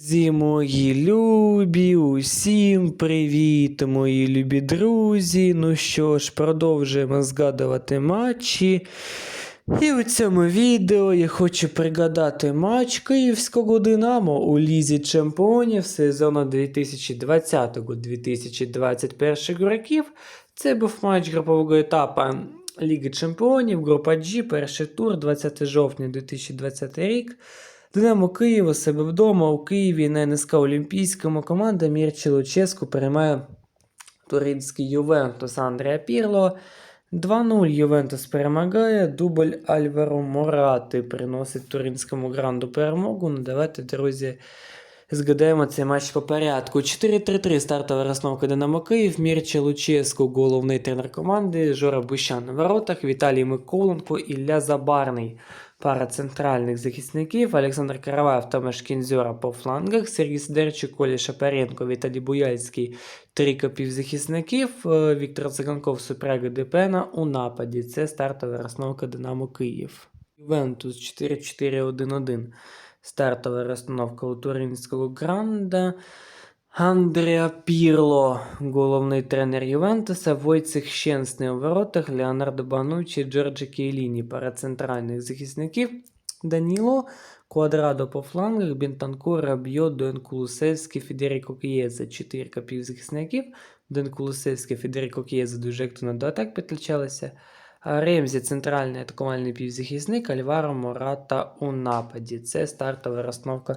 Друзі мої любі, усім привіт, мої любі друзі. Ну що ж, продовжуємо згадувати матчі. І у цьому відео я хочу пригадати матч Київського Динамо у Лізі Чемпіонів сезону 2020-2021 років. Це був матч групового етапу Ліги Чемпіонів, група G, перший тур, 20 жовтня 2020 рік. Динамо Київ у себе вдома у Києві на НСК Олімпійському команда Мірчі Луческу переймає туринський Ювентус Андрія Пірло. 2-0 Ювентус перемагає, дубль Альваро Морати приносить туринському гранду перемогу. Ну давайте, друзі, згадаємо цей матч по порядку. 4-3-3 стартова розновка Динамо Київ, Мірча Луческу, головний тренер команди, Жора Бущан на воротах, Віталій Миколенко, Ілля Забарний. Пара центральних захисників Олександр Караваєв, Томаш Кінзьора по флангах, Сергій Сидорчук, Коля Шапаренко, Віталій Буяльський, трійка півзахисників, е, Віктор Циганков, Супряга Депена у нападі. Це стартова розстановка Динамо Київ. Ювентус 4-4-1-1. Стартова розстановка у Туринського Гранда. Андріа Пірло, головний тренер Ювентуса, Войцех Щенсний у воротах, Леонардо Банучі, Джорджі Кейліні, пара центральних захисників, Даніло, Квадрадо по флангах, Бентанкур, Рабьо, Дон Кулусевський, Федеріко Кієза, чотирка півзахисників, Дон Кулусевський, Федеріко Кієза дуже активно до атак підключалися, Ремзі центральний атакувальний півзахисник, Альваро Мората у нападі. Це стартова розстановка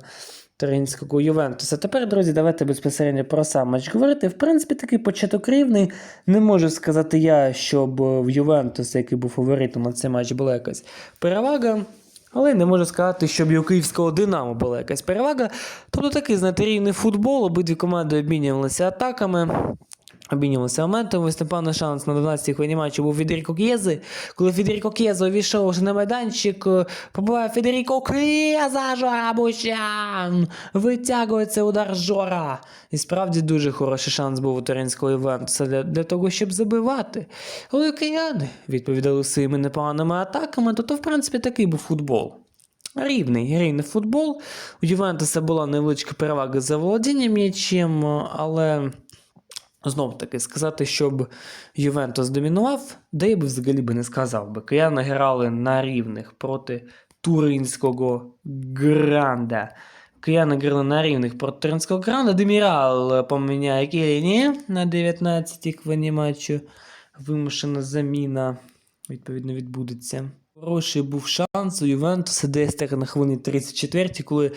Туринського Ювентуса. Тепер, друзі, давайте безпосередньо про сам матч говорити. В принципі, такий початок рівний. Не можу сказати я, щоб в Ювентуса, який був фаворитом на цей матч, була якась перевага. Але не можу сказати, щоб і у київського Динамо була якась перевага. Тобто такий, знаєте, рівний футбол, обидві команди обмінювалися атаками. Обмінювалися моментом. Виступав шанс на 12-й хвилині матчу був Федеріко К'єзи. Коли Федеріко К'єза увійшов вже на майданчик, е, побиває Федеріко К'єза, Жора Бущан! Витягується удар Жора. І справді дуже хороший шанс був у Туринського Івентуса для, для того, щоб забивати. Але кияни відповідали своїми непоганими атаками, то, то в принципі такий був футбол. Рівний, рівний футбол. У Ювентуса була невеличка перевага за володінням м'ячем, але знов таки сказати, щоб Ювентус домінував, де я би взагалі би не сказав би. Кияни грали на рівних проти туринського гранда. Кияни грали на рівних проти туринського гранда. Демірал поміняє Келіні на 19-й хвилині матчу. Вимушена заміна, відповідно, відбудеться. Хороший був шанс у Ювентуса десь на хвилині 34-й, коли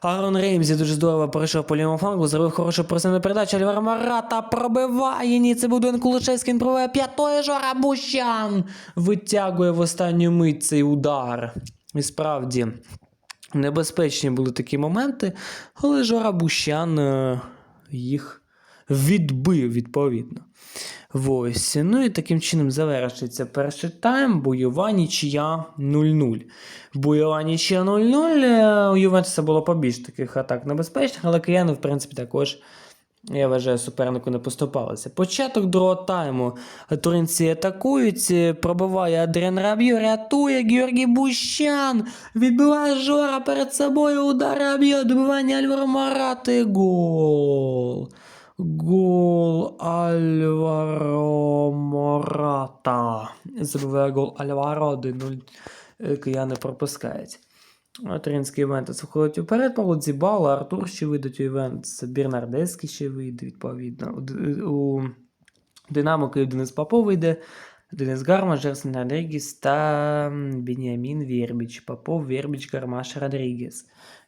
Арон Реймзі дуже здорово перейшов по лівому флангу, зробив хорошу просивну передачу, Альваро Марата пробиває, ні, це був Дон Кулишевський, він пробиває п'ятої Жора Бущан, витягує в останню мить цей удар. І справді, небезпечні були такі моменти, але Жора Бущан е, їх відбив відповідно. Ось. Ну і таким чином завершиться перший тайм. Бойова нічия 0-0. Бойова нічия 0-0. Е, У Ювентуса було побільш таких атак небезпечних, але кияни, в принципі, також. Я вважаю, супернику не поступалося. Початок другого тайму. Туринці атакують, пробиває Адріан Раб'ю, рятує Георгій Бущан, відбиває Жора перед собою, удар Раб'ю, добивання Альваро Марати, гол. Гол Альваро Мората. Забиває гол Альваро 1-0. Е, Кияни пропускають. Тринський Ювентус виходить вперед, Павло Дзібала, Артур ще вийдуть у Ювентус, Бірнардеський ще вийде, відповідно. У Динамо Київ Денис Попов вийде, Денис Гармаш, Жерсен Родрігес та Беніамін Вєрбіч. Попов, Вєрбіч, Гармаш, Родрігес.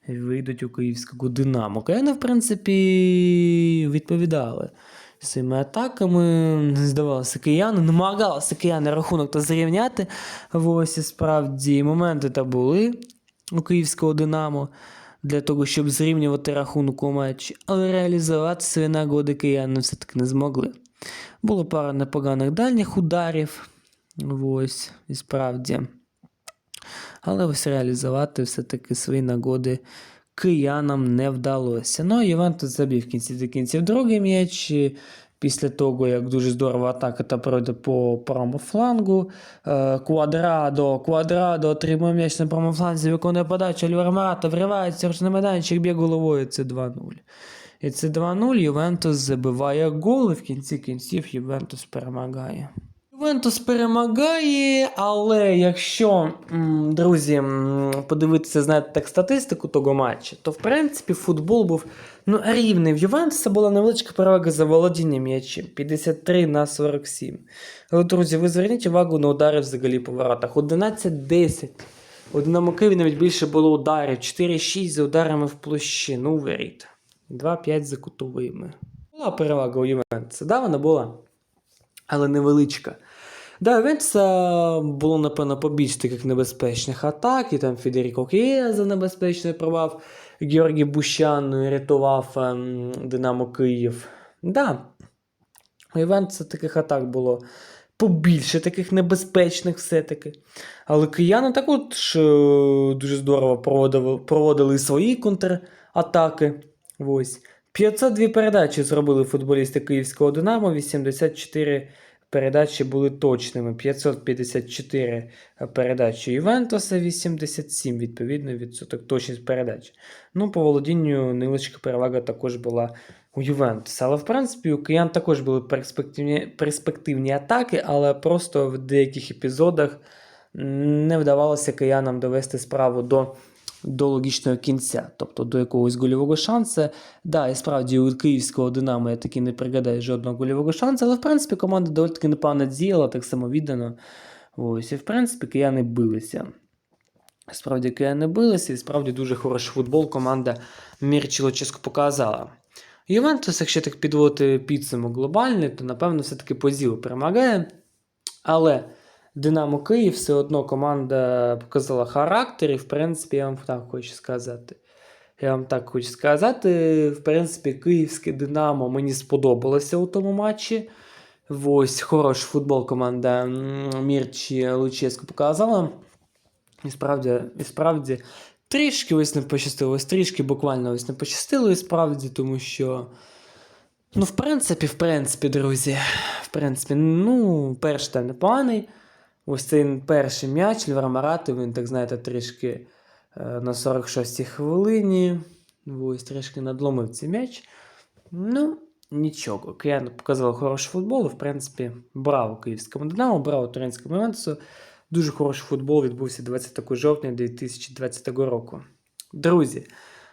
Вийдуть у київського Динамо. Кияни, в принципі, відповідали своїми атаками. Здавалося, кияни, намагалися кияни рахунок та зрівняти. Ось і справді моменти та були у київського Динамо для того, щоб зрівнювати рахунок у матчі, але реалізувати свої нагоди кияни все-таки не змогли. Було пара непоганих дальніх ударів. Ось, і справді. Але ось реалізувати все-таки свої нагоди киянам не вдалося. Ну, Ювентус забив в кінці до кінців другий м'яч. Після того, як дуже здорова атака та пройде по правому. Е, Квадрадо, Квадрадо отримує м'яч на правому фланзі, виконує подачу, Альвара Марата вривається на майданчик, б'є головою, це 2-0. І це 2-0, Ювентус забиває гол, і в кінці кінців Ювентус перемагає. Ювентус перемагає, але якщо, друзі, подивитися, знаєте, так статистику того матчу, то в принципі футбол був ну, рівний. В Ювентуса була невеличка перевага за володіння м'ячем 53 на 47. Але, друзі, ви зверніть увагу на удари взагалі по воротах. 11-10. У Динамо Києві навіть більше було ударів. 4-6 за ударами в площину воріт. 2-5 за кутовими. Була перевага у Ювентуса, да, вона була але невеличка. Да, Венца було, напевно, побільш таких небезпечних атак, і там Федеріко Кієза небезпечний провав, Георгій Бущан рятував ем, Динамо Київ. Да, у Івенца таких атак було побільше, таких небезпечних все-таки. Але кияни також е, дуже здорово проводили, проводили свої контратаки. Ось. 502 передачі зробили футболісти Київського Динамо, 84 передачі були точними. 554 передачі Ювентуса, 87 відповідно відсоток точність передач. Ну, по володінню невеличка перевага також була у Ювентуса. Але в принципі у киян також були перспективні, перспективні атаки, але просто в деяких епізодах не вдавалося киянам довести справу до до логічного кінця, тобто до якогось гольового шансу. Да, і справді у київського Динамо я таки не пригадаю жодного гольового шансу, але в принципі команда доволі таки непогано діяла, так само віддано. Ось, і в принципі кияни билися. Справді кияни билися, і справді дуже хороший футбол команда Мірчило чесно показала. Ювентус, якщо так підводити підсумок глобальний, то напевно все-таки по зілу перемагає. Але Динамо Київ все одно команда показала характер, і в принципі, я вам так хочу сказати. Я вам так хочу сказати. В принципі, київське Динамо мені сподобалося у тому матчі. Ось хороший футбол команда Мірчі Луческу показала. І справді, і справді, трішки ось не пощастило, ось трішки буквально ось не пощастило, і справді, тому що. Ну, в принципі, в принципі, друзі, в принципі, ну, перший тайм непоганий. Ось цей перший м'яч Львара Марати, він, так знаєте, трішки е, на 46-й хвилині. Ось трішки надломив цей м'яч. Ну, нічого. Кияни показали хороший футбол. В принципі, браво київському Динамо, браво Туринському Ювентусу. Дуже хороший футбол відбувся 20 жовтня 2020 року. Друзі.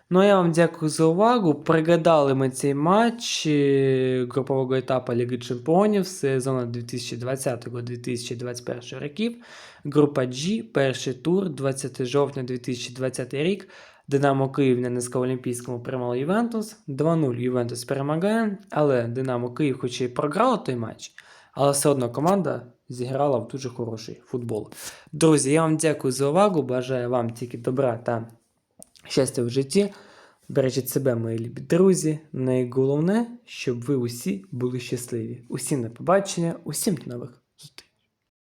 Ну, я вам дякую за увагу. Пригадали ми цей матч е, групового етапу Ліги Чемпіонів сезону 2020-2021 років. Група G, перший тур, 20 жовтня 2020 рік. Динамо Київ на низькоолімпійському приймало Ювентус. 2-0 Ювентус перемагає, але Динамо Київ, хоч і програло той матч, але все одно команда зіграла в дуже хороший футбол. Друзі, я вам дякую за увагу. Бажаю вам тільки добра та щастя в житті. Бережіть себе, мої любі друзі. Найголовне, щоб ви усі були щасливі. Усім на побачення, усім до нових